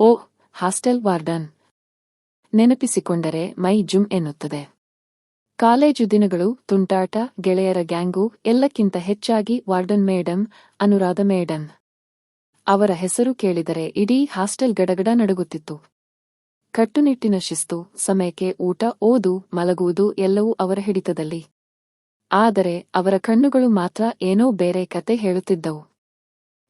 ಓ hostel warden. ನೆನಪಿಸಿಕೊಂಡರೆ ಮೈ ಜುಮ್ ಎನ್ನುತ್ತದೆ. College ದಿನಗಳು, ತುಂಟಾಟ, ಗೆಳೆಯರ ಗ್ಯಾಂಗು, ಎಲ್ಲಕ್ಕಿಂತ ಹೆಚ್ಚಾಗಿ ವಾರ್ಡನ್ ಮೇಡಂ, ಅನುರಾಧ ಮೇಡಂ. ಅವರ ಹೆಸರು ಕೇಳಿದರೆ ಇಡೀ ಹಾಸ್ಟೆಲ್ ಗಡಗಡ ನಡುಗುತ್ತಿತ್ತು. ಕಟ್ಟುನಿಟ್ಟಿನ ಶಿಸ್ತು, ಸಮಯಕ್ಕೆ ಊಟ, ಓದು, ಮಲಗುವುದು ಎಲ್ಲವೂ ಅವರ ಹಿಡಿತದಲ್ಲಿ. ಆದರೆ ಅವರ ಕಣ್ಣುಗಳು ಮಾತ್ರ ಏನೋ ಬೇರೆ ಕತೆ ಹೇಳುತ್ತಿದ್ದವು.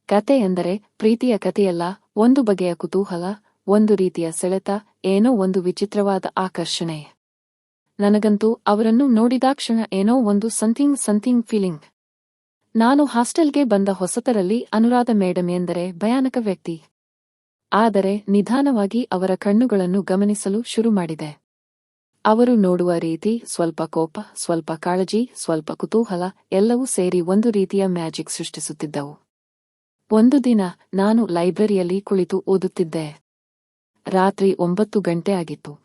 ಕತೆ ಎಂದರೆ ಪ್ರೀತಿಯ ಕತೆಯಲ್ಲ ಒಂದು ಬಗೆಯ ಕುತೂಹಲ, ಒಂದು ರೀತಿಯ ಸೆಳೆತ, ಏನೋ ಒಂದು ವಿಚಿತ್ರವಾದ ಆಕರ್ಷಣೆ. ನನಗಂತೂ ಅವರನ್ನು ನೋಡಿದಾಕ್ಷಣ ಏನೋ ಒಂದು ಸಂಥಿಂಗ್ ಸಂಥಿಂಗ್ ಫೀಲಿಂಗ್ ನಾನು ಹಾಸ್ಟೆಲ್ಗೆ ಬಂದ ಹೊಸತರಲ್ಲಿ ಅನುರಾಧ ಮೇಡಮ್ ಎಂದರೆ ಭಯಾನಕ ವ್ಯಕ್ತಿ. ಆದರೆ ನಿಧಾನವಾಗಿ ಅವರ ಕಣ್ಣುಗಳನ್ನು ಗಮನಿಸಲು ಶುರು ಮಾಡಿದೆ. ಅವರು ನೋಡುವ ರೀತಿ ಸ್ವಲ್ಪ ಕೋಪ, ಸ್ವಲ್ಪ ಕಾಳಜಿ, ಸ್ವಲ್ಪ ಕುತೂಹಲ, ಎಲ್ಲವೂ ಸೇರಿ ಒಂದು ರೀತಿಯ ಮ್ಯಾಜಿಕ್ ಸೃಷ್ಟಿಸುತ್ತಿದ್ದವು. ಒಂದು ದಿನ ನಾನು ಲೈಬ್ರರಿಯಲ್ಲಿ ಕುಳಿತು ಓದುತ್ತಿದ್ದೆ. ರಾತ್ರಿ ಒಂಬತ್ತು ಗಂಟೆ ಆಗಿತ್ತು.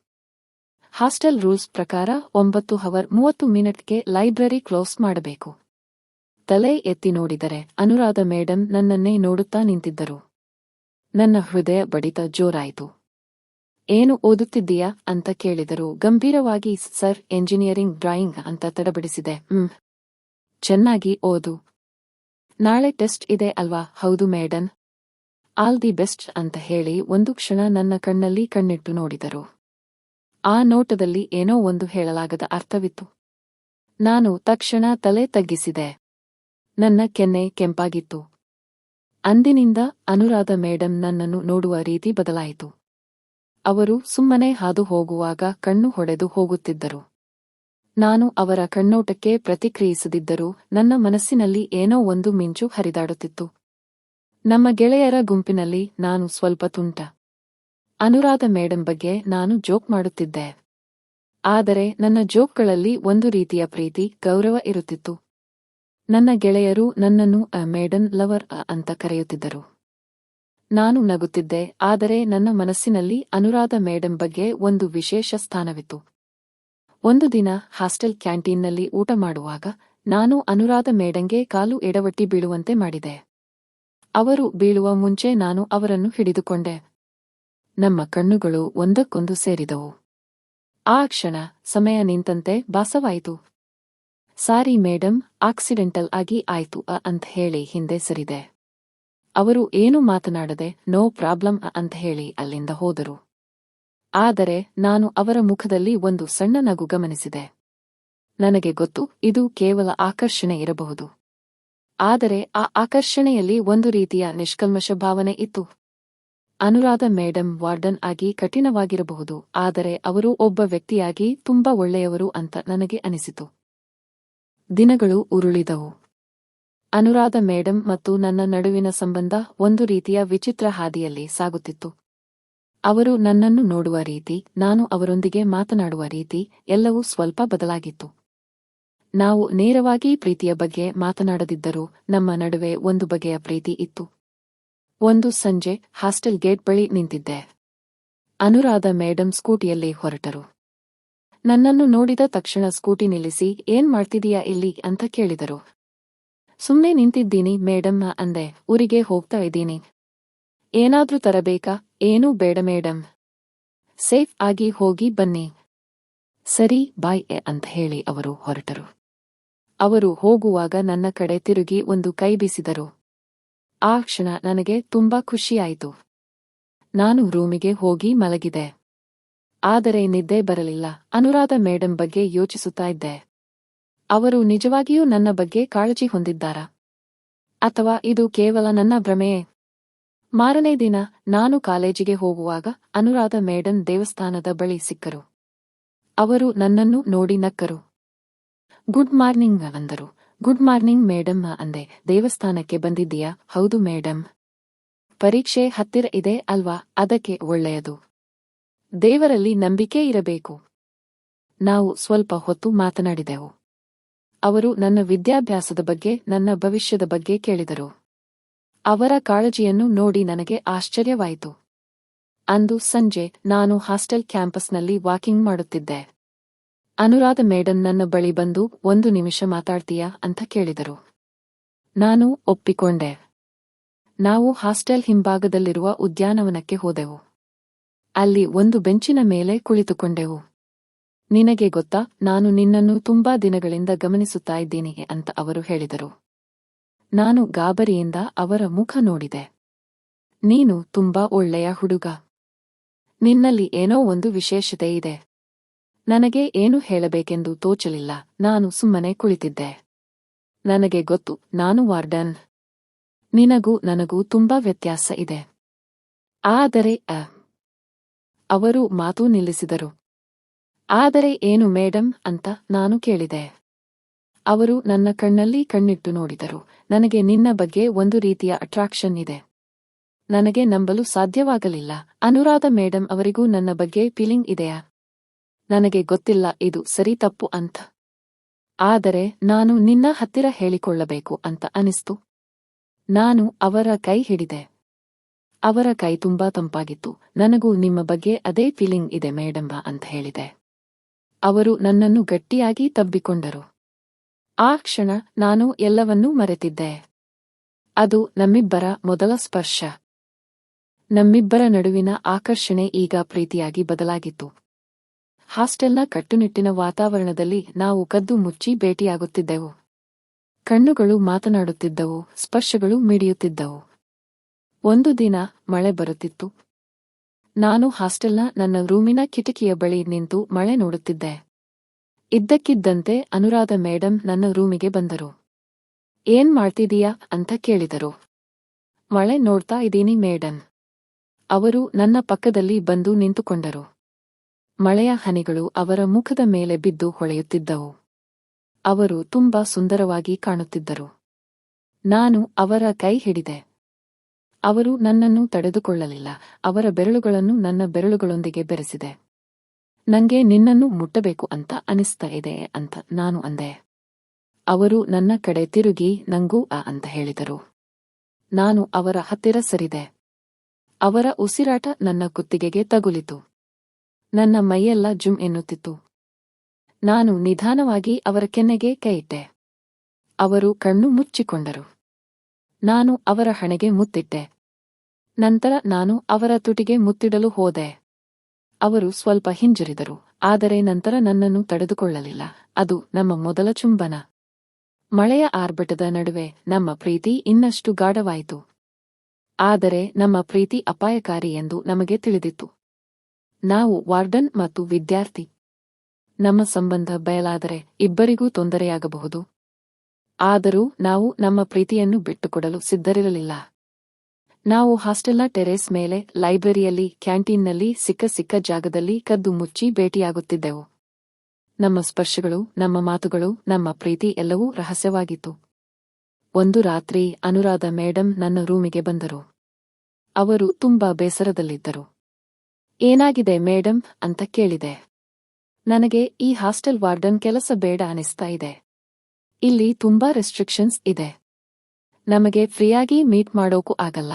ಹಾಸ್ಟೆಲ್ ರೂಲ್ಸ್ ಪ್ರಕಾರ ಒಂಬತ್ತು ಹವರ್ ಮೂವತ್ತು ಮಿನಿಟ್ಗೆ ಲೈಬ್ರರಿ ಕ್ಲೋಸ್ ಮಾಡಬೇಕು. ತಲೆ ಎತ್ತಿ ನೋಡಿದರೆ ಅನುರಾಧ ಮೇಡಂ ನನ್ನನ್ನೇ ನೋಡುತ್ತಾ ನಿಂತಿದ್ದರು. ನನ್ನ ಹೃದಯ ಬಡಿತ ಜೋರಾಯಿತು. ಏನು ಓದುತ್ತಿದ್ದೀಯಾ? ಅಂತ ಕೇಳಿದರು ಗಂಭೀರವಾಗಿ, ಸರ್, ಎಂಜಿನಿಯರಿಂಗ್ ಡ್ರಾಯಿಂಗ್ ಅಂತ ತಡಬಡಿಸಿದೆ. ಹ್ಮ್. ಚೆನ್ನಾಗಿ ಓದು. ನಾಳೆ ಟೆಸ್ಟ್ ಇದೆ ಅಲ್ವಾ? ಹೌದು ಮೇಡನ್ ಆಲ್ ದಿ ಬೆಸ್ಟ್ ಅಂತ ಹೇಳಿ ಒಂದು ಕ್ಷಣ ನನ್ನ ಕಣ್ಣಲ್ಲಿ ಕಣ್ಣಿಟ್ಟು ನೋಡಿದರು. ಆ ನೋಟದಲ್ಲಿ ಏನೋ ಒಂದು ಹೇಳಲಾಗದ ಅರ್ಥವಿತ್ತು. ನಾನು ತಕ್ಷಣ ತಲೆ ತಗ್ಗಿಸಿದೆ. ನನ್ನ ಕೆನ್ನೆ ಕೆಂಪಾಗಿತ್ತು. ಅಂದಿನಿಂದ ಅನುರಾಧ ಮೇಡಂ ನನ್ನನ್ನು ನೋಡುವ ರೀತಿ ಬದಲಾಯಿತು. ಅವರು ಸುಮ್ಮನೆ ಹಾದು ಹೋಗುವಾಗ ಕಣ್ಣು ಹೊಡೆದು ಹೋಗುತ್ತಿದ್ದರು. ನಾನು ಅವರ ಕಣ್ಣೋಟಕ್ಕೆ ಪ್ರತಿಕ್ರಿಯಿಸದಿದ್ದರೂ ನನ್ನ ಮನಸ್ಸಿನಲ್ಲಿ ಏನೋ ಒಂದು ಮಿಂಚು ಹರಿದಾಡುತ್ತಿತ್ತು. ನಮ್ಮ ಗೆಳೆಯರ ಗುಂಪಿನಲ್ಲಿ ನಾನು ಸ್ವಲ್ಪ ತುಂಟ. ಅನುರಾಧ ಮೇಡಂ ಬಗ್ಗೆ ನಾನು ಜೋಕ್ ಮಾಡುತ್ತಿದ್ದೆ. ಆದರೆ ನನ್ನ ಜೋಕ್ಗಳಲ್ಲಿ ಒಂದು ರೀತಿಯ ಪ್ರೀತಿ, ಗೌರವ ಇರುತ್ತಿತ್ತು. ನನ್ನ ಗೆಳೆಯರು ನನ್ನನ್ನು ಅ ಮೇಡನ್ ಲವರ್ ಅ ಅಂತ ಕರೆಯುತ್ತಿದ್ದರು. ನಾನು ನಗುತ್ತಿದ್ದೆ, ಆದರೆ ನನ್ನ ಮನಸ್ಸಿನಲ್ಲಿ ಅನುರಾಧ ಮೇಡಂ ಬಗ್ಗೆ ಒಂದು ವಿಶೇಷ ಸ್ಥಾನವಿತ್ತು. ಒಂದು ದಿನ ಹಾಸ್ಟೆಲ್ ಕ್ಯಾಂಟೀನ್ನಲ್ಲಿ ಊಟ ಮಾಡುವಾಗ ನಾನು ಅನುರಾಧ ಮೇಡಂಗೆ ಕಾಲು ಎಡವಟ್ಟಿ ಬೀಳುವಂತೆ ಮಾಡಿದೆ. ಅವರು ಬೀಳುವ ಮುಂಚೆ ನಾನು ಅವರನ್ನು ಹಿಡಿದುಕೊಂಡೆ. ನಮ್ಮ ಕಣ್ಣುಗಳು ಒಂದಕ್ಕೊಂದು ಸೇರಿದವು. ಆ ಕ್ಷಣ ಸಮಯ ನಿಂತಂತೆ ಭಾಸವಾಯಿತು. ಸಾರಿ ಮೇಡಂ, ಆಕ್ಸಿಡೆಂಟಲ್ ಆಗಿ ಆಯ್ತು ಅ ಅಂತ ಹೇಳಿ ಹಿಂದೆ ಸರಿದೆ. ಅವರು ಏನು ಮಾತನಾಡದೆ, ನೋ ಪ್ರಾಬ್ಲಮ್ ಅಂತ ಹೇಳಿ ಅಲ್ಲಿಂದ ಹೋದರು. ಆದರೆ ನಾನು ಅವರ ಮುಖದಲ್ಲಿ ಒಂದು ಸಣ್ಣ ನಗು ಗಮನಿಸಿದೆ. ನನಗೆ ಗೊತ್ತು, ಇದು ಕೇವಲ ಆಕರ್ಷಣೆ ಇರಬಹುದು. ಆದರೆ ಆ ಆಕರ್ಷಣೆಯಲ್ಲಿ ಒಂದು ರೀತಿಯ ನಿಷ್ಕಲ್ಮಶ ಭಾವನೆ ಇತ್ತು. ಅನುರಾಧ ಮೇಡಂ ವಾರ್ಡನ್ ಆಗಿ ಕಠಿಣವಾಗಿರಬಹುದು, ಆದರೆ ಅವರು ಒಬ್ಬ ವ್ಯಕ್ತಿಯಾಗಿ ತುಂಬಾ ಒಳ್ಳೆಯವರು ಅಂತ ನನಗೆ ಅನಿಸಿತು. ದಿನಗಳು ಉರುಳಿದವು. ಅನುರಾಧ ಮೇಡಂ ಮತ್ತು ನನ್ನ ನಡುವಿನ ಸಂಬಂಧ ಒಂದು ರೀತಿಯ ವಿಚಿತ್ರ ಹಾದಿಯಲ್ಲಿ ಸಾಗುತ್ತಿತ್ತು. ಅವರು ನನ್ನನ್ನು ನೋಡುವ ರೀತಿ, ನಾನು ಅವರೊಂದಿಗೆ ಮಾತನಾಡುವ ರೀತಿ, ಎಲ್ಲವೂ ಸ್ವಲ್ಪ ಬದಲಾಗಿತ್ತು. ನಾವು ನೇರವಾಗಿ ಪ್ರೀತಿಯ ಬಗ್ಗೆ ಮಾತನಾಡದಿದ್ದರೂ ನಮ್ಮ ನಡುವೆ ಒಂದು ಬಗೆಯ ಪ್ರೀತಿ ಇತ್ತು. ಒಂದು ಸಂಜೆ ಹಾಸ್ಟೆಲ್ ಗೇಟ್ ಬಳಿ ನಿಂತಿದ್ದೆ. ಅನುರಾಧ ಮೇಡಂ ಸ್ಕೂಟಿಯಲ್ಲಿ ಹೊರಟರು. ನನ್ನನ್ನು ನೋಡಿದ ತಕ್ಷಣ ಸ್ಕೂಟಿ ನಿಲ್ಲಿಸಿ, ಏನ್ ಮಾಡ್ತಿದೀಯಾ ಇಲ್ಲಿ? ಅಂತ ಕೇಳಿದರು. ಸುಮ್ನೆ ನಿಂತಿದ್ದೀನಿ ಮೇಡಂ ಅಂದೆ. ಊರಿಗೆ ಹೋಗ್ತಾ ಇದ್ದೀನಿ. ಏನಾದ್ರೂ ತರಬೇಕಾ? ಏನೂ ಬೇಡ, ಮೇಡಂ. ಸೇಫ್ ಆಗಿ ಹೋಗಿ ಬನ್ನಿ. ಸರಿ, ಬಾಯ್ ಎ ಅಂತ ಹೇಳಿ ಅವರು ಹೊರಟರು. ಅವರು ಹೋಗುವಾಗ ನನ್ನ ಕಡೆ ತಿರುಗಿ ಒಂದು ಕೈ ಬೀಸಿದರು. ಆ ಕ್ಷಣ ನನಗೆ ತುಂಬಾ ಖುಷಿಯಾಯಿತು ನಾನು ರೂಮಿಗೆ ಹೋಗಿ ಮಲಗಿದೆ ಆದರೆ ನಿದ್ದೆ ಬರಲಿಲ್ಲ. ಅನುರಾಧ ಮೇಡಂ ಬಗ್ಗೆ ಯೋಚಿಸುತ್ತಾ ಇದ್ದೆ. ಅವರು ನಿಜವಾಗಿಯೂ ನನ್ನ ಬಗ್ಗೆ ಕಾಳಜಿ ಹೊಂದಿದ್ದಾರಾ? ಅಥವಾ ಇದು ಕೇವಲ ನನ್ನ ಭ್ರಮೆಯೇ ಮಾರನೇ ದಿನ ನಾನು ಕಾಲೇಜಿಗೆ ಹೋಗುವಾಗ ಅನುರಾಧ ಮೇಡಂ ದೇವಸ್ಥಾನದ ಬಳಿ ಸಿಕ್ಕರು. ಅವರು ನನ್ನನ್ನು ನೋಡಿ ನಕ್ಕರು. ಗುಡ್ ಮಾರ್ನಿಂಗ್ ಅಂದರು. ಗುಡ್ ಮಾರ್ನಿಂಗ್ ಮೇಡಮ್ ಅಂದೆ. ದೇವಸ್ಥಾನಕ್ಕೆ ಬಂದಿದ್ದೀಯಾ? ಹೌದು ಮೇಡಂ. ಪರೀಕ್ಷೆ ಹತ್ತಿರ ಇದೆ ಅಲ್ವಾ? ಅದಕ್ಕೆ ಒಳ್ಳೆಯದು. ದೇವರಲ್ಲಿ ನಂಬಿಕೆ ಇರಬೇಕು. ನಾವು ಸ್ವಲ್ಪ ಹೊತ್ತು ಮಾತನಾಡಿದೆವು. ಅವರು ನನ್ನ ವಿದ್ಯಾಭ್ಯಾಸದ ಬಗ್ಗೆ, ನನ್ನ ಭವಿಷ್ಯದ ಬಗ್ಗೆ ಕೇಳಿದರು. ಅವರ ಕಾಳಜಿಯನ್ನು ನೋಡಿ ನನಗೆ ಆಶ್ಚರ್ಯವಾಯಿತು. ಅಂದು ಸಂಜೆ ನಾನು ಹಾಸ್ಟೆಲ್ ಕ್ಯಾಂಪಸ್ನಲ್ಲಿ ವಾಕಿಂಗ್ ಮಾಡುತ್ತಿದ್ದೆ. ಅನುರಾಧ ಮೇಡಂ ನನ್ನ ಬಳಿ ಬಂದು, ಒಂದು ನಿಮಿಷ ಮಾತಾಡ್ತೀಯಾ? ಅಂತ ಕೇಳಿದರು. ನಾನು ಒಪ್ಪಿಕೊಂಡೆ. ನಾವು ಹಾಸ್ಟೆಲ್ ಹಿಂಭಾಗದಲ್ಲಿರುವ ಉದ್ಯಾನವನಕ್ಕೆ ಹೋದೆವು. ಅಲ್ಲಿ ಒಂದು ಬೆಂಚಿನ ಮೇಲೆ ಕುಳಿತುಕೊಂಡೆವು. ನಿನಗೆ ಗೊತ್ತಾ, ನಾನು ನಿನ್ನನ್ನು ತುಂಬಾ ದಿನಗಳಿಂದ ಗಮನಿಸುತ್ತಾ ಇದ್ದೀನಿ, ಅಂತ ಅವರು ಹೇಳಿದರು. ನಾನು ಗಾಬರಿಯಿಂದ ಅವರ ಮುಖ ನೋಡಿದೆ. ನೀನು ತುಂಬಾ ಒಳ್ಳೆಯ ಹುಡುಗ. ನಿನ್ನಲ್ಲಿ ಏನೋ ಒಂದು ವಿಶೇಷತೆ ಇದೆ. ನನಗೆ ಏನು ಹೇಳಬೇಕೆಂದು ತೋಚಲಿಲ್ಲ. ನಾನು ಸುಮ್ಮನೆ ಕುಳಿತಿದ್ದೆ. ನನಗೆ ಗೊತ್ತು, ನಾನು ವಾರ್ಡನ್. ನಿನಗೂ ನನಗೂ ತುಂಬಾ ವ್ಯತ್ಯಾಸ ಇದೆ. ಆದರೆ, ಅ. ಅವರು ಮಾತು ನಿಲ್ಲಿಸಿದರು. ಆದರೆ ಏನು ಮೇಡಮ್ ಅಂತ ನಾನು ಕೇಳಿದೆ. ಅವರು ನನ್ನ ಕಣ್ಣಲ್ಲಿ ಕಣ್ಣಿಟ್ಟು ನೋಡಿದರು. ನನಗೆ ನಿನ್ನ ಬಗ್ಗೆ ಒಂದು ರೀತಿಯ ಅಟ್ರಾಕ್ಷನ್ ಇದೆ. ನನಗೆ ನಂಬಲು ಸಾಧ್ಯವಾಗಲಿಲ್ಲ. ಅನುರಾಧ ಮೇಡಂ ಅವರಿಗೂ ನನ್ನ ಬಗ್ಗೆ ಫೀಲಿಂಗ್ ಇದೆಯಾ? ನನಗೆ ಗೊತ್ತಿಲ್ಲ, ಇದು ಸರಿ ತಪ್ಪು ಅಂತ. ಆದರೆ ನಾನು ನಿನ್ನ ಹತ್ತಿರ ಹೇಳಿಕೊಳ್ಳಬೇಕು ಅಂತ ಅನಿಸ್ತು. ನಾನು ಅವರ ಕೈ ಹಿಡಿದೆ. ಅವರ ಕೈ ತುಂಬಾ ತಂಪಾಗಿತ್ತು. ನನಗೂ ನಿಮ್ಮ ಬಗ್ಗೆ ಅದೇ ಫೀಲಿಂಗ್ ಇದೆ ಮೇಡಂಬ ಅಂತ ಹೇಳಿದೆ. ಅವರು ನನ್ನನ್ನು ಗಟ್ಟಿಯಾಗಿ ತಬ್ಬಿಕೊಂಡರು. ಆ ಕ್ಷಣ ನಾನು ಎಲ್ಲವನ್ನೂ ಮರೆತಿದ್ದೆ. ಅದು ನಮ್ಮಿಬ್ಬರ ಮೊದಲ ಸ್ಪರ್ಶ. ನಮ್ಮಿಬ್ಬರ ನಡುವಿನ ಆಕರ್ಷಣೆ ಈಗ ಪ್ರೀತಿಯಾಗಿ ಬದಲಾಗಿತ್ತು. ಹಾಸ್ಟೆಲ್ನ ಕಟ್ಟುನಿಟ್ಟಿನ ವಾತಾವರಣದಲ್ಲಿ ನಾವು ಕದ್ದು ಮುಚ್ಚಿ ಭೇಟಿಯಾಗುತ್ತಿದ್ದೆವು. ಕಣ್ಣುಗಳು ಮಾತನಾಡುತ್ತಿದ್ದವು, ಸ್ಪರ್ಶಗಳು ಮಿಡಿಯುತ್ತಿದ್ದವು. ಒಂದು ದಿನ ಮಳೆ ಬರುತ್ತಿತ್ತು. ನಾನು ಹಾಸ್ಟೆಲ್ನ ನನ್ನ ರೂಮಿನ ಕಿಟಕಿಯ ಬಳಿ ನಿಂತು ಮಳೆ ನೋಡುತ್ತಿದ್ದೆ. ಇದ್ದಕ್ಕಿದ್ದಂತೆ ಅನುರಾಧ ಮೇಡಂ ನನ್ನ ರೂಮಿಗೆ ಬಂದರು. ಏನ್ ಮಾಡ್ತಿದೀಯಾ ಅಂತ ಕೇಳಿದರು. ಮಳೆ ನೋಡ್ತಾ ಇದೀನಿ ಮೇಡಂ. ಅವರು ನನ್ನ ಪಕ್ಕದಲ್ಲಿ ಬಂದು ನಿಂತುಕೊಂಡರು. ಮಳೆಯ ಹನಿಗಳು ಅವರ ಮುಖದ ಮೇಲೆ ಬಿದ್ದು ಹೊಳೆಯುತ್ತಿದ್ದವು. ಅವರು ತುಂಬಾ ಸುಂದರವಾಗಿ ಕಾಣುತ್ತಿದ್ದರು. ನಾನು ಅವರ ಕೈ ಹಿಡಿದೆ. ಅವರು ನನ್ನನ್ನು ತಡೆದುಕೊಳ್ಳಲಿಲ್ಲ. ಅವರ ಬೆರಳುಗಳನ್ನು ನನ್ನ ಬೆರಳುಗಳೊಂದಿಗೆ ಬೆರೆಸಿದೆ. ನಂಗೆ ನಿನ್ನನ್ನು ಮುಟ್ಟಬೇಕು ಅಂತ ಅನಿಸ್ತಾ ಇದೆ ಅಂತ ನಾನು ಅಂದೆ. ಅವರು ನನ್ನ ಕಡೆ ತಿರುಗಿ, ನಂಗೂ ಆ ಅಂತ ಹೇಳಿದರು. ನಾನು ಅವರ ಹತ್ತಿರ ಸರಿದೆ. ಅವರ ಉಸಿರಾಟ ನನ್ನ ಕುತ್ತಿಗೆಗೆ ತಗುಲಿತು. ನನ್ನ ಮೈಯೆಲ್ಲ ಜುಮ್ ಎನ್ನುತ್ತಿತ್ತು. ನಾನು ನಿಧಾನವಾಗಿ ಅವರ ಕೆನ್ನೆಗೆ ಕೈಯಿಟ್ಟೆ. ಅವರು ಕಣ್ಣು ಮುಚ್ಚಿಕೊಂಡರು. ನಾನು ಅವರ ಹಣೆಗೆ ಮುತ್ತಿಟ್ಟೆ. ನಂತರ ನಾನು ಅವರ ತುಟಿಗೆ ಮುತ್ತಿಡಲು ಹೋದೆ. ಅವರು ಸ್ವಲ್ಪ ಹಿಂಜರಿದರು, ಆದರೆ ನಂತರ ನನ್ನನ್ನು ತಡೆದುಕೊಳ್ಳಲಿಲ್ಲ. ಅದು ನಮ್ಮ ಮೊದಲ ಚುಂಬನ. ಮಳೆಯ ಆರ್ಭಟದ ನಡುವೆ ನಮ್ಮ ಪ್ರೀತಿ ಇನ್ನಷ್ಟು ಗಾಢವಾಯಿತು. ಆದರೆ ನಮ್ಮ ಪ್ರೀತಿ ಅಪಾಯಕಾರಿ ಎಂದು ನಮಗೆ ತಿಳಿದಿತ್ತು. ನಾವು ವಾರ್ಡನ್ ಮತ್ತು ವಿದ್ಯಾರ್ಥಿ. ನಮ್ಮ ಸಂಬಂಧ ಬಯಲಾದರೆ ಇಬ್ಬರಿಗೂ ತೊಂದರೆಯಾಗಬಹುದು. ಆದರೂ ನಾವು ನಮ್ಮ ಪ್ರೀತಿಯನ್ನು ಬಿಟ್ಟುಕೊಡಲು ಸಿದ್ಧರಿರಲಿಲ್ಲ. ನಾವು ಹಾಸ್ಟೆಲ್ನ ಟೆರೇಸ್ ಮೇಲೆ, ಲೈಬ್ರರಿಯಲ್ಲಿ, ಕ್ಯಾಂಟೀನ್ನಲ್ಲಿ ಸಿಕ್ಕ ಸಿಕ್ಕ ಜಾಗದಲ್ಲಿ ಕದ್ದು ಮುಚ್ಚಿ ಭೇಟಿಯಾಗುತ್ತಿದ್ದೆವು. ನಮ್ಮ ಸ್ಪರ್ಶಗಳು, ನಮ್ಮ ಮಾತುಗಳು, ನಮ್ಮ ಪ್ರೀತಿ ಎಲ್ಲವೂ ರಹಸ್ಯವಾಗಿತ್ತು. ಒಂದು ರಾತ್ರಿ ಅನುರಾಧ ಮೇಡಂ ನನ್ನ ರೂಮಿಗೆ ಬಂದರು. ಅವರು ತುಂಬಾ ಬೇಸರದಲ್ಲಿದ್ದರು. ಏನಾಗಿದೆ ಮೇಡಂ ಅಂತ ಕೇಳಿದೆ. ನನಗೆ ಈ ಹಾಸ್ಟೆಲ್ ವಾರ್ಡನ್ ಕೆಲಸ ಬೇಡ ಅನಿಸ್ತಾ ಇದೆ. ಇಲ್ಲಿ ತುಂಬಾ ರೆಸ್ಟ್ರಿಕ್ಷನ್ಸ್ ಇದೆ. ನಮಗೆ ಫ್ರೀಯಾಗಿ ಮೀಟ್ ಮಾಡೋಕು ಆಗಲ್ಲ.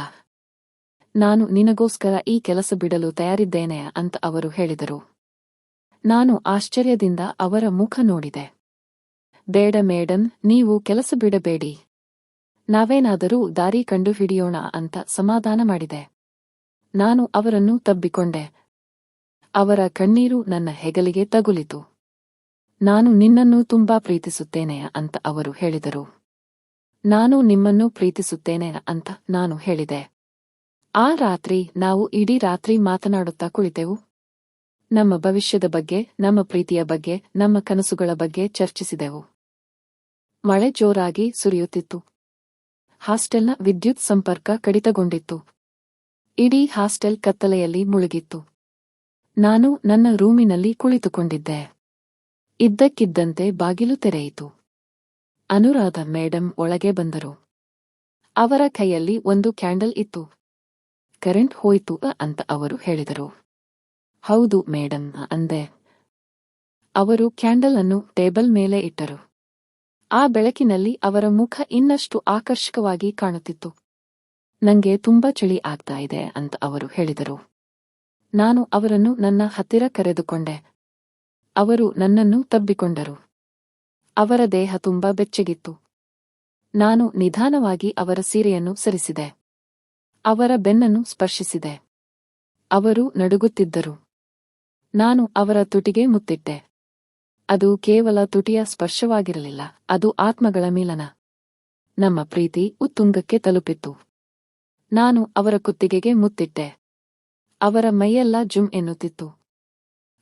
ನಾನು ನಿನಗೋಸ್ಕರ ಈ ಕೆಲಸ ಬಿಡಲು ತಯಾರಿದ್ದೇನೆ ಅಂತ ಅವರು ಹೇಳಿದರು. ನಾನು ಆಶ್ಚರ್ಯದಿಂದ ಅವರ ಮುಖ ನೋಡಿದೆ. ಬೇಡ ಮೇಡಮ್ ನೀವು ಕೆಲಸ ಬಿಡಬೇಡಿ. ನಾವೇನಾದರೂ ದಾರಿ ಕಂಡುಹಿಡಿಯೋಣ ಅಂತ ಸಮಾಧಾನ ಮಾಡಿದೆ. ನಾನು ಅವರನ್ನು ತಬ್ಬಿಕೊಂಡೆ. ಅವರ ಕಣ್ಣೀರು ನನ್ನ ಹೆಗಲಿಗೆ ತಗುಲಿತು. ನಾನು ನಿನ್ನನ್ನು ತುಂಬಾ ಪ್ರೀತಿಸುತ್ತೇನೆ ಅಂತ ಅವರು ಹೇಳಿದರು. ನಾನು ನಿಮ್ಮನ್ನು ಪ್ರೀತಿಸುತ್ತೇನೆ ಅಂತ ನಾನು ಹೇಳಿದೆ. ಆ ರಾತ್ರಿ ನಾವು ಇಡೀ ರಾತ್ರಿ ಮಾತನಾಡುತ್ತಾ ಕುಳಿತೆವು. ನಮ್ಮ ಭವಿಷ್ಯದ ಬಗ್ಗೆ, ನಮ್ಮ ಪ್ರೀತಿಯ ಬಗ್ಗೆ, ನಮ್ಮ ಕನಸುಗಳ ಬಗ್ಗೆ ಚರ್ಚಿಸಿದೆವು. ಮಳೆ ಜೋರಾಗಿ ಸುರಿಯುತ್ತಿತ್ತು. ಹಾಸ್ಟೆಲ್ನ ವಿದ್ಯುತ್ ಸಂಪರ್ಕ ಕಡಿತಗೊಂಡಿತ್ತು. ಇಡೀ ಹಾಸ್ಟೆಲ್ ಕತ್ತಲೆಯಲ್ಲಿ ಮುಳುಗಿತ್ತು. ನಾನು ನನ್ನ ರೂಮಿನಲ್ಲಿ ಕುಳಿತುಕೊಂಡಿದ್ದೆ. ಇದ್ದಕ್ಕಿದ್ದಂತೆ ಬಾಗಿಲು ತೆರೆಯಿತು. ಅನುರಾಧ ಮೇಡಂ ಒಳಗೆ ಬಂದರು. ಅವರ ಕೈಯಲ್ಲಿ ಒಂದು ಕ್ಯಾಂಡಲ್ ಇತ್ತು. ಕರೆಂಟ್ ಹೋಯ್ತು ಅಂತ ಅವರು ಹೇಳಿದರು. ಹೌದು ಮೇಡಂ ಅಂದೆ. ಅವರು ಕ್ಯಾಂಡಲ್ ಅನ್ನು ಟೇಬಲ್ ಮೇಲೆ ಇಟ್ಟರು. ಆ ಬೆಳಕಿನಲ್ಲಿ ಅವರ ಮುಖ ಇನ್ನಷ್ಟು ಆಕರ್ಷಕವಾಗಿ ಕಾಣುತ್ತಿತ್ತು. ನಂಗೆ ತುಂಬಾ ಚಳಿ ಆಗ್ತಾ ಇದೆ ಅಂತ ಅವರು ಹೇಳಿದರು. ನಾನು ಅವರನ್ನು ನನ್ನ ಹತ್ತಿರ ಕರೆದುಕೊಂಡೆ. ಅವರು ನನ್ನನ್ನು ತಬ್ಬಿಕೊಂಡರು. ಅವರ ದೇಹ ತುಂಬ ಬೆಚ್ಚಗಿತ್ತು. ನಾನು ನಿಧಾನವಾಗಿ ಅವರ ಸೀರೆಯನ್ನು ಸರಿಸಿದೆ. ಅವರ ಬೆನ್ನನ್ನು ಸ್ಪರ್ಶಿಸಿದೆ. ಅವರು ನಡುಗುತ್ತಿದ್ದರು. ನಾನು ಅವರ ತುಟಿಗೆ ಮುತ್ತಿಟ್ಟೆ. ಅದು ಕೇವಲ ತುಟಿಯ ಸ್ಪರ್ಶವಾಗಿರಲಿಲ್ಲ, ಅದು ಆತ್ಮಗಳ ಮಿಲನ. ನಮ್ಮ ಪ್ರೀತಿ ಉತ್ತುಂಗಕ್ಕೆ ತಲುಪಿತ್ತು. ನಾನು ಅವರ ಕುತ್ತಿಗೆಗೆ ಮುತ್ತಿಟ್ಟೆ. ಅವರ ಮೈಯೆಲ್ಲ ಜುಮ್ ಎನ್ನುತ್ತಿತ್ತು.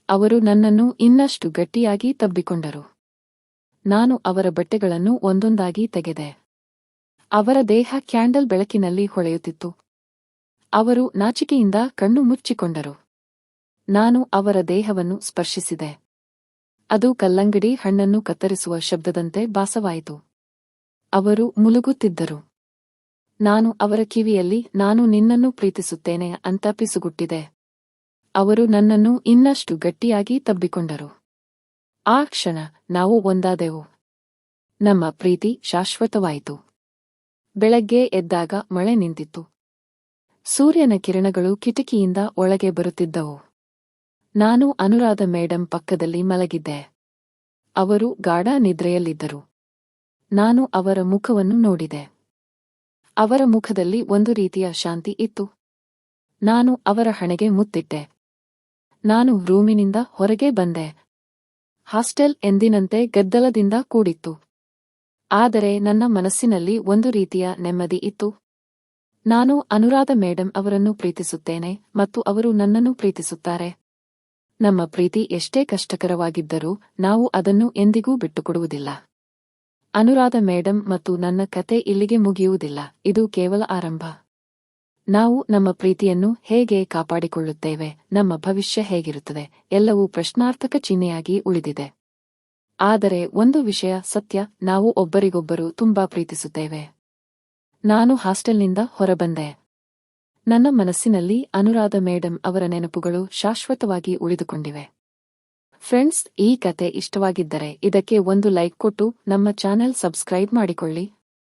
ಅವರು ನನ್ನನ್ನು ಇನ್ನಷ್ಟು ಗಟ್ಟಿಯಾಗಿ ತಬ್ಬಿಕೊಂಡರು. ನಾನು ಅವರ ಬಟ್ಟೆಗಳನ್ನು ಒಂದೊಂದಾಗಿ ತೆಗೆದೆ. ಅವರ ದೇಹ ಕ್ಯಾಂಡಲ್ ಬೆಳಕಿನಲ್ಲಿ ಹೊಳೆಯುತ್ತಿತ್ತು. ಅವರು ನಾಚಿಕೆಯಿಂದ ಕಣ್ಣು ಮುಚ್ಚಿಕೊಂಡರು. ನಾನು ಅವರ ದೇಹವನ್ನು ಸ್ಪರ್ಶಿಸಿದೆ. ಅದು ಕಲ್ಲಂಗಡಿ ಹಣ್ಣನ್ನು ಕತ್ತರಿಸುವ ಶಬ್ದದಂತೆ ಭಾಸವಾಯಿತು. ಅವರು ಮುಲುಗುತ್ತಿದ್ದರು ನಾನು ಅವರ ಕಿವಿಯಲ್ಲಿ, ನಾನು ನಿನ್ನನ್ನು ಪ್ರೀತಿಸುತ್ತೇನೆ ಅಂತ ಪಿಸುಗುಟ್ಟಿದೆ. ಅವರು ನನ್ನನ್ನು ಇನ್ನಷ್ಟು ಗಟ್ಟಿಯಾಗಿ ತಬ್ಬಿಕೊಂಡರು. ಆ ಕ್ಷಣ ನಾವು ಒಂದಾದೆವು. ನಮ್ಮ ಪ್ರೀತಿ ಶಾಶ್ವತವಾಯಿತು. ಬೆಳಗ್ಗೆ ಎದ್ದಾಗ ಮಳೆ ನಿಂತಿತ್ತು. ಸೂರ್ಯನ ಕಿರಣಗಳು ಕಿಟಕಿಯಿಂದ ಒಳಗೆ ಬರುತ್ತಿದ್ದವು. ನಾನು ಅನುರಾಧ ಮೇಡಂ ಪಕ್ಕದಲ್ಲಿ ಮಲಗಿದ್ದೆ. ಅವರು ಗಾಢ ನಿದ್ರೆಯಲ್ಲಿದ್ದರು. ನಾನು ಅವರ ಮುಖವನ್ನು ನೋಡಿದೆ. ಅವರ ಮುಖದಲ್ಲಿ ಒಂದು ರೀತಿಯ ಶಾಂತಿ ಇತ್ತು. ನಾನು ಅವರ ಹಣೆಗೆ ಮುತ್ತಿಟ್ಟೆ. ನಾನು ರೂಮಿನಿಂದ ಹೊರಗೆ ಬಂದೆ. ಹಾಸ್ಟೆಲ್ ಎಂದಿನಂತೆ ಗದ್ದಲದಿಂದ ಕೂಡಿತ್ತು. ಆದರೆ ನನ್ನ ಮನಸ್ಸಿನಲ್ಲಿ ಒಂದು ರೀತಿಯ ನೆಮ್ಮದಿ ಇತ್ತು. ನಾನು ಅನುರಾಧ ಮೇಡಂ ಅವರನ್ನು ಪ್ರೀತಿಸುತ್ತೇನೆ ಮತ್ತು ಅವರು ನನ್ನನ್ನು ಪ್ರೀತಿಸುತ್ತಾರೆ. ನಮ್ಮ ಪ್ರೀತಿ ಎಷ್ಟೇ ಕಷ್ಟಕರವಾಗಿದ್ದರೂ ನಾವು ಅದನ್ನು ಎಂದಿಗೂ ಬಿಟ್ಟುಕೊಡುವುದಿಲ್ಲ. ಅನುರಾಧ ಮೇಡಂ ಮತ್ತು ನನ್ನ ಕತೆ ಇಲ್ಲಿಗೆ ಮುಗಿಯುವುದಿಲ್ಲ. ಇದು ಕೇವಲ ಆರಂಭ. ನಾವು ನಮ್ಮ ಪ್ರೀತಿಯನ್ನು ಹೇಗೆ ಕಾಪಾಡಿಕೊಳ್ಳುತ್ತೇವೆ, ನಮ್ಮ ಭವಿಷ್ಯ ಹೇಗಿರುತ್ತದೆ, ಎಲ್ಲವೂ ಪ್ರಶ್ನಾರ್ಥಕ ಚಿಹ್ನೆಯಾಗಿ ಉಳಿದಿದೆ. ಆದರೆ ಒಂದು ವಿಷಯ ಸತ್ಯ, ನಾವು ಒಬ್ಬರಿಗೊಬ್ಬರು ತುಂಬಾ ಪ್ರೀತಿಸುತ್ತೇವೆ. ನಾನು ಹಾಸ್ಟೆಲ್ನಿಂದ ಹೊರಬಂದೆ. ನನ್ನ ಮನಸ್ಸಿನಲ್ಲಿ ಅನುರಾಧ ಮೇಡಂ ಅವರ ನೆನಪುಗಳು ಶಾಶ್ವತವಾಗಿ ಉಳಿದುಕೊಂಡಿವೆ. ಫ್ರೆಂಡ್ಸ್, ಈ ಕತೆ ಇಷ್ಟವಾಗಿದ್ದರೆ ಇದಕ್ಕೆ ಒಂದು ಲೈಕ್ ಕೊಟ್ಟು ನಮ್ಮ ಚಾನೆಲ್ ಸಬ್ಸ್ಕ್ರೈಬ್ ಮಾಡಿಕೊಳ್ಳಿ.